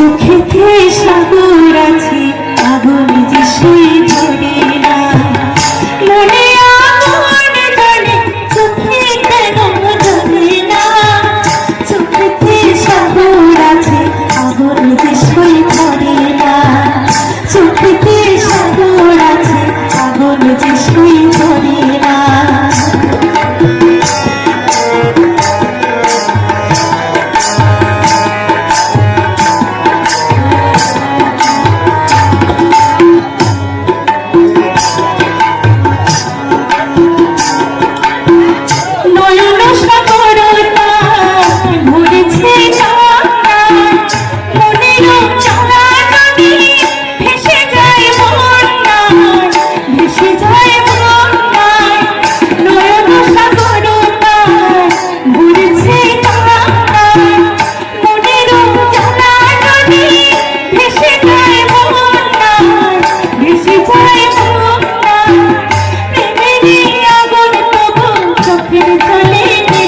সুখেতে সাগর আছে আগুন যে সেই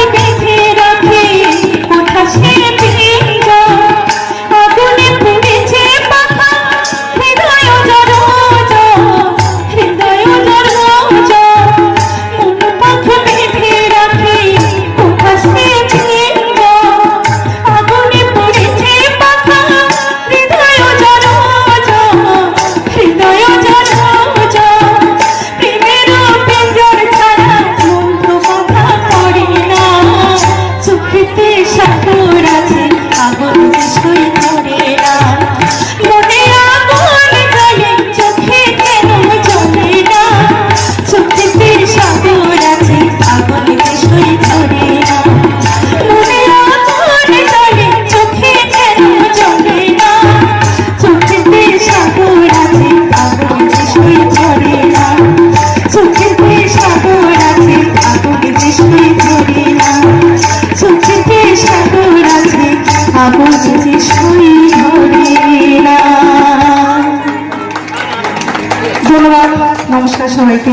football team. কাগজ যে সই ধরে না ধন্যবাদ নমস্কার সবাইকে।